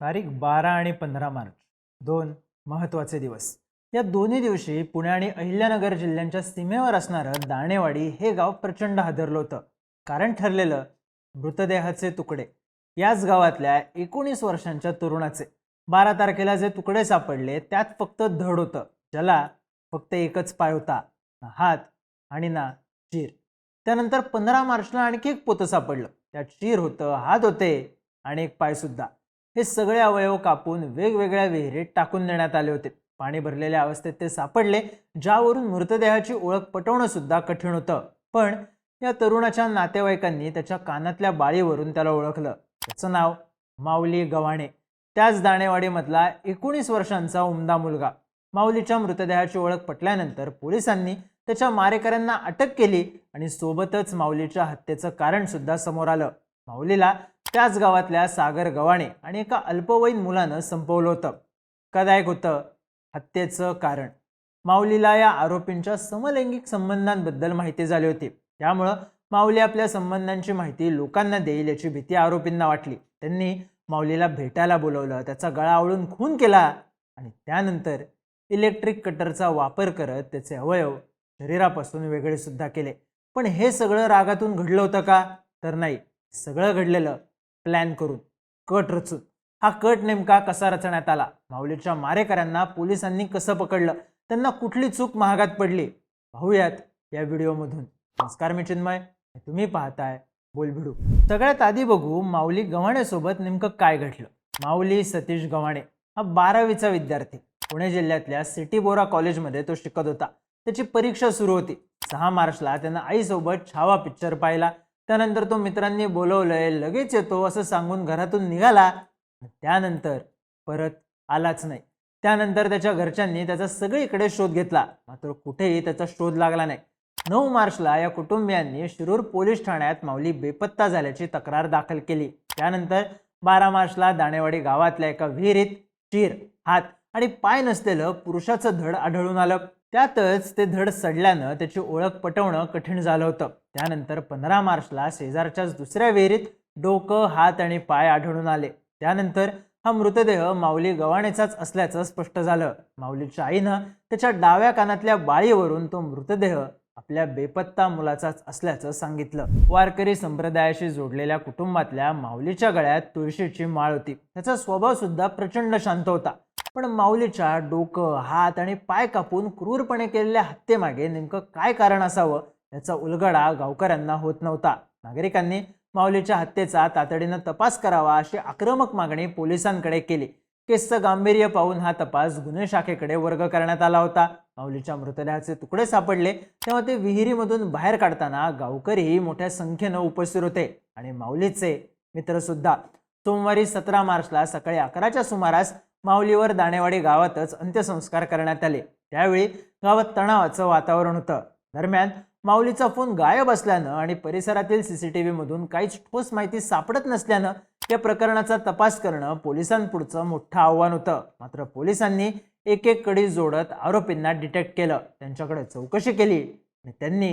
तारीख बारा आणि पंधरा मार्च दोन महत्त्वाचे दिवस. या दोन्ही दिवशी पुणे आणि अहिल्यानगर जिल्ह्यांच्या सीमेवर असणारं दाणेवाडी हे गाव प्रचंड हादरलं होतं. कारण ठरलेलं मृतदेहाचे तुकडे. याच गावातल्या एकोणीस वर्षांच्या तरुणाचे. बारा तारखेला जे तुकडे सापडले त्यात फक्त धड होतं. ज्याला फक्त एकच पाय होता. ना हात आणि ना चीर. त्यानंतर पंधरा मार्चला आणखी एक पोतं सापडलं. त्यात चीर होतं हात होते आणि एक पायसुद्धा हे सगळे अवयव कापून वेगवेगळ्या विहिरीत टाकून देण्यात आले होते. पाणी भरलेल्या अवस्थेत ते सापडले ज्यावरून मृतदेहाची ओळख पटवणं सुद्धा कठीण होतं. पण या तरुणाच्या नातेवाईकांनी त्याच्या कानातल्या बाळीवरून त्याला ओळखलं. त्याचं नाव माऊली गव्हाणे. त्याच दाणेवाडीमधला एकोणीस वर्षांचा उमदा मुलगा. माऊलीच्या मृतदेहाची ओळख पटल्यानंतर पोलिसांनी त्याच्या मारेकऱ्यांना अटक केली आणि सोबतच माऊलीच्या हत्येचं कारण सुद्धा समोर आलं. माऊलीला त्याच गावातल्या सागर गव्हाणे आणि एका अल्पवयीन मुलानं संपवलं होतं. कदायक होतं हत्येचं कारण. माऊलीला या आरोपींच्या समलैंगिक संबंधांबद्दल माहिती झाली होती. त्यामुळं माऊली आपल्या संबंधांची माहिती लोकांना देईल याची भीती आरोपींना वाटली. त्यांनी माऊलीला भेटायला बोलवलं. त्याचा गळा आवळून खून केला आणि त्यानंतर इलेक्ट्रिक कटरचा वापर करत त्याचे अवयव शरीरापासून वेगळे सुद्धा केले. पण हे सगळं रागातून घडलं होतं का? तर नाही. सगळं घडलेलं प्लॅन करून. कट रचून. हा कट नेमका कसा रचण्यात आला? माऊलीच्या मारेकऱ्यांना पोलिसांनी कसं पकडलं? त्यांना कुठली चूक महागात पडली? पाहूयात या व्हिडिओमधून. नमस्कार मी चिन्मय. तुम्ही पाहताय बोलभिडू सगळ्यात आधी बघू माऊली गव्हाणेसोबत नेमकं काय घडलं? माऊली सतीश गव्हाणे हा बारावीचा विद्यार्थी. पुणे जिल्ह्यातल्या सिटी बोरा कॉलेजमध्ये तो शिकत होता. त्याची परीक्षा सुरू होती. सहा मार्चला त्यानं आईसोबत छावा पिक्चर पाहिला. त्यानंतर तो मित्रांनी बोलवलंय लगेच येतो असं सांगून घरातून निघाला. त्यानंतर परत आलाच नाही. त्यानंतर त्याच्या घरच्यांनी त्याचा सगळीकडे शोध घेतला. मात्र कुठेही त्याचा शोध लागला नाही. नऊ मार्चला या कुटुंबियांनी शिरूर पोलीस ठाण्यात माऊली बेपत्ता झाल्याची तक्रार दाखल केली. त्यानंतर बारा मार्चला दाणेवाडी गावातल्या एका विहिरीत चीर हात आणि पाय नसलेलं पुरुषाचं धड आढळून आलं. त्यातच ते धड सडल्यानं त्याची ओळख पटवणं कठीण झालं होतं. त्यानंतर पंधरा मार्चला शेजारच्याच दुसऱ्या विहिरीत डोकं हात आणि पाय आढळून आले. त्यानंतर हा मृतदेह माऊली गव्हाणेचाच असल्याचं स्पष्ट झालं. माऊलीच्या आईनं त्याच्या डाव्या कानातल्या बाळीवरून तो मृतदेह आपल्या बेपत्ता मुलाचाच असल्याचं सांगितलं. वारकरी संप्रदायाशी जोडलेल्या कुटुंबातल्या माऊलीच्या गळ्यात तुळशीची माळ होती. त्याचा स्वभाव सुद्धा प्रचंड शांत होता. पण माऊलीच्या डोकं हात आणि पाय कापून क्रूरपणे केलेल्या हत्येमागे नेमकं काय कारण असावं याचा उलगडा गावकऱ्यांना होत नव्हता. नागरिकांनी माऊलीच्या हत्येचा तातडीनं तपास करावा अशी आक्रमक मागणी पोलिसांकडे केली. केसचं गांभीर्य पाहून हा तपास गुन्हे शाखेकडे वर्ग करण्यात आला होता. माऊलीच्या मृतदेहाचे तुकडे सापडले तेव्हा ते विहिरीमधून बाहेर काढताना गावकरीही मोठ्या संख्येनं उपस्थित होते आणि माऊलीचे मित्रसुद्धा सोमवारी सतरा मार्चला सकाळी अकराच्या सुमारास माऊलीवर दाणेवाडी गावातच अंत्यसंस्कार करण्यात आले. त्यावेळी गावात तणावाचं वातावरण होतं. दरम्यान माऊलीचा फोन गायब असल्यानं आणि परिसरातील सीसीटीव्ही मधून काहीच ठोस माहिती सापडत नसल्यानं या प्रकरणाचा तपास करणं पोलिसांपुढचं मोठं आव्हान होतं. मात्र पोलिसांनी एक एक कडी जोडत आरोपींना डिटेक्ट केलं. त्यांच्याकडे चौकशी केली आणि त्यांनी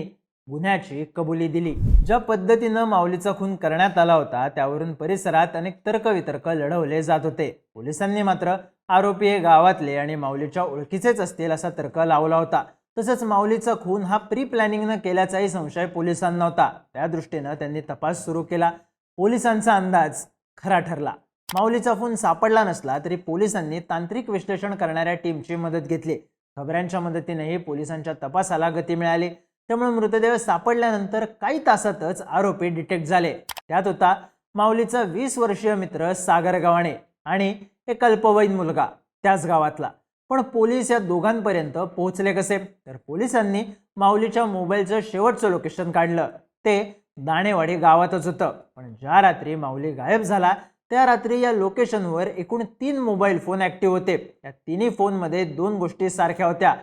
गुन्ह्याची कबुली दिली. ज्या पद्धतीनं माऊलीचा खून करण्यात आला होता त्यावरून परिसरात अनेक तर्कवितर्क लढवले जात होते. पोलिसांनी मात्र आरोपी हे गावातले आणि माऊलीच्या ओळखीचेच असतील असा तर्क लावला होता. तसंच माऊलीचा खून हा प्री प्लॅनिंगनं केल्याचाही संशय पोलिसांना होता. त्या दृष्टीनं त्यांनी तपास सुरू केला. पोलिसांचा अंदाज खरा ठरला. माऊलीचा फोन सापडला नसला तरी पोलिसांनी तांत्रिक विश्लेषण करणाऱ्या टीमची मदत घेतली. खबऱ्यांच्या मदतीनेही पोलिसांच्या तपासाला गती मिळाली. त्यामुळे मृतदेह सापडल्यानंतर काही तासातच आरोपी डिटेक्ट झाले. त्यात होता माऊलीचा वीस वर्षीय मित्र सागर गव्हाणे आणि एक अल्पवयीन मुलगा त्याच गावातला. पण पोलीस या दोघांपर्यंत पोहोचले कसे? तर पोलिसांनी माऊलीच्या मोबाईलचं शेवटचं लोकेशन काढलं. ते दाणेवाडी गावातच होतं. पण ज्या रात्री माऊली गायब झाला त्या रात्री या लोकेशनवर एकूण तीन मोबाईल फोन ॲक्टिव्ह होते. या तिन्ही फोनमध्ये दोन गोष्टी सारख्या होत्या.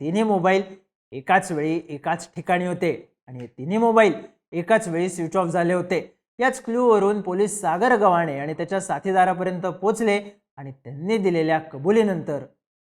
तिन्ही मोबाईल एकाच वेळी एकाच ठिकाणी होते आणि हे तिन्ही मोबाईल एकाच वेळी स्विच ऑफ झाले होते. याच क्ल्यूवरून पोलीस सागर गव्हाणे आणि त्याच्या साथीदारापर्यंत पोचले आणि त्यांनी दिलेल्या कबुलीनंतर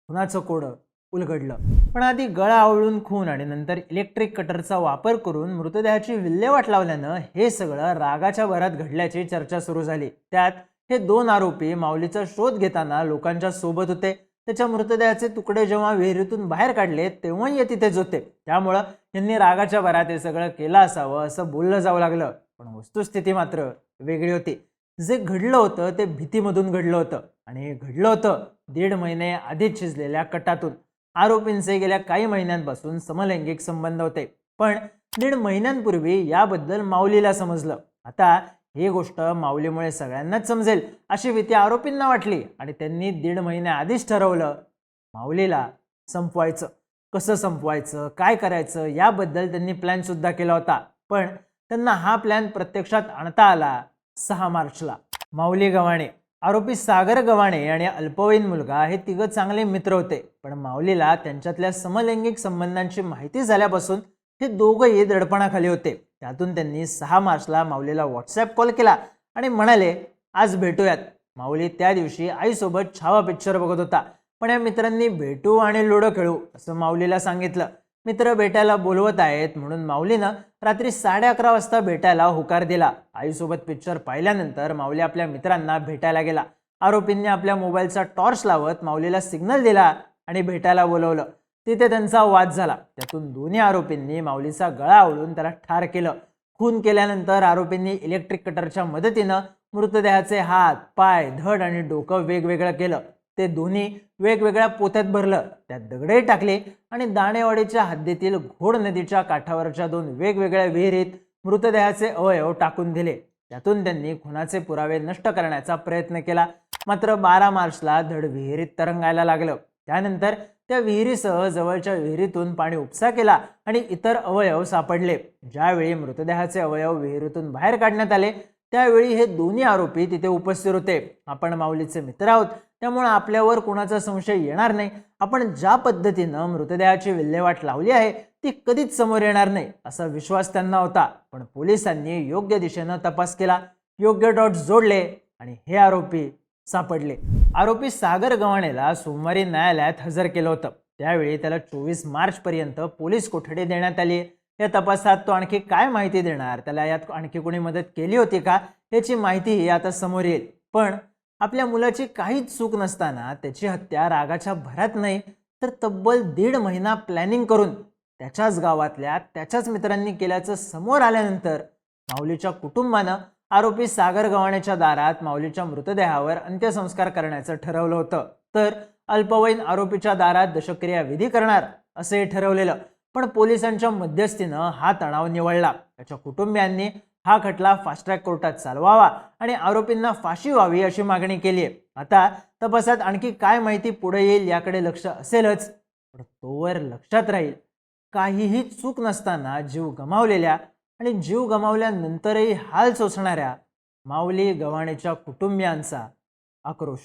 खुनाचं कोडं उलगडलं. पण आधी गळा आवळून खून आणि नंतर इलेक्ट्रिक कटरचा वापर करून मृतदेहाची विल्हेवाट लावल्यानं हे सगळं रागाच्या भरात घडल्याची चर्चा सुरू झाली. त्यात हे दोन आरोपी माऊलीचा शोध घेताना लोकांच्या सोबत होते. त्याच्या मृतदेहाचे तुकडे जेव्हा विहिरीतून बाहेर काढले तेव्हाही हे तिथेच होते. त्यामुळं यांनी रागाच्या भरात हे सगळं केलं असावं असं बोललं जावं लागलं. पण वस्तुस्थिती मात्र वेगळी होती. जे घडलं होतं ते भीतीमधून घडलं होतं. आणि हे घडलं होतं दीड महिने आधीच शिजलेल्या कटातून. आरोपींचे गेल्या काही महिन्यांपासून समलैंगिक संबंध होते. पण दीड महिन्यांपूर्वी याबद्दल माऊलीला समजलं. आता ही गोष्ट माऊलीमुळे सगळ्यांनाच समजेल अशी भीती आरोपींना वाटली आणि त्यांनी दीड महिन्याआधीच ठरवलं माऊलीला संपवायचं. कसं संपवायचं काय करायचं याबद्दल त्यांनी प्लॅन सुद्धा केला होता. पण त्यांना हा प्लॅन प्रत्यक्षात आणता आला सहा मार्चला. माऊली गव्हाणे. आरोपी सागर गव्हाणे आणि अल्पवयीन मुलगा हे तिघं चांगले मित्र होते. पण माऊलीला त्यांच्यातल्या समलैंगिक संबंधांची माहिती झाल्यापासून हे दोघंही दडपणाखाली होते. त्यातून त्यांनी सहा मार्चला माऊलीला व्हॉट्सॲप कॉल केला आणि म्हणाले आज भेटूयात. माऊली त्या दिवशी आईसोबत छावा पिक्चर बघत होता. पण या मित्रांनी भेटू आणि लुडो खेळू असं माऊलीला सांगितलं. मित्र भेटायला बोलवत आहेत म्हणून माऊलीनं रात्री साडे अकरा वाजता भेटायला होकार दिला. आईसोबत पिक्चर पाहिल्यानंतर माऊली आपल्या मित्रांना भेटायला गेला. आरोपींनी आपल्या मोबाईलचा टॉर्च लावत माऊलीला सिग्नल दिला आणि भेटायला बोलवलं. तिथे त्यांचा वाद झाला. त्यातून दोन्ही आरोपींनी माऊलीचा गळा आवळून त्याला ठार केलं. खून केल्यानंतर आरोपींनी इलेक्ट्रिक कटरच्या मदतीनं मृतदेहाचे हात पाय धड आणि डोकं वेगवेगळं केलं. ते दोन्ही वेगवेगळ्या पोत्यात भरलं त्यात दगडे टाकले आणि दाणेवाडीच्या हद्दीतील घोड नदीच्या काठावरच्या दोन वेगवेगळ्या विहिरीत मृतदेहाचे अवयव टाकून दिले. त्यातून त्यांनी खुनाचे पुरावे नष्ट करण्याचा प्रयत्न केला. मात्र बारा मार्चला धड विहिरीत तरंगायला लागलं. त्यानंतर त्या विहिरीसह जवळच्या विहिरीतून पाणी उपसा केला आणि इतर अवयव सापडले. ज्यावेळी मृतदेहाचे अवयव विहिरीतून बाहेर काढण्यात आले त्यावेळी हे दोन्ही आरोपी तिथे उपस्थित होते. आपण माऊलीचे मित्र आहोत. त्यामुळे आपल्यावर कोणाचा संशय येणार नाही. आपण ज्या पद्धतीनं मृतदेहाची विल्हेवाट लावली आहे ती कधीच समोर येणार नाही असा विश्वास त्यांना होता. पण पोलिसांनी योग्य दिशेनं तपास केला. योग्य डॉट जोडले आणि हे आरोपी सापडले. आरोपी सागर गव्हाणेला सोमवारी न्यायालयात हजर केलं होतं. त्यावेळी त्याला चोवीस मार्च पर्यंत पोलीस कोठडी देण्यात आली या तपासात तो आणखी काय माहिती देणार? त्याला यात आणखी कोणी मदत केली होती का? याची माहिती आता समोर येईल. पण आपल्या मुलाची काहीच चूक नसताना त्याची हत्या रागाच्या भरात नाही तर तब्बल दीड महिना प्लॅनिंग करून त्याच्याच गावातल्या त्याच्याच मित्रांनी केल्याचं समोर आल्यानंतर माऊलीच्या कुटुंबानं आरोपी सागर गव्हाणेच्या दारात माऊलीच्या मृतदेहावर अंत्यसंस्कार करण्याचं ठरवलं होतं. तर अल्पवयीन आरोपीच्या दारात दशक्रिया विधी करणार असे ठरवलेलं. पण पोलिसांच्या मध्यस्थीनं हा तणाव निवळला. त्याच्या कुटुंबियांनी हा खटला फास्ट ट्रॅक कोर्टात चालवावा आणि आरोपींना फाशी व्हावी अशी मागणी केली आहे. आता तपासात आणखी काय माहिती पुढे येईल याकडे लक्ष असेलच पण तोवर लक्षात राहील. काहीही चूक नसताना जीव गमावलेल्या आणि जीव गमावल्यानंतरही हाल सोसणाऱ्या माऊली गव्हाणेच्या कुटुंबियांचा आक्रोश.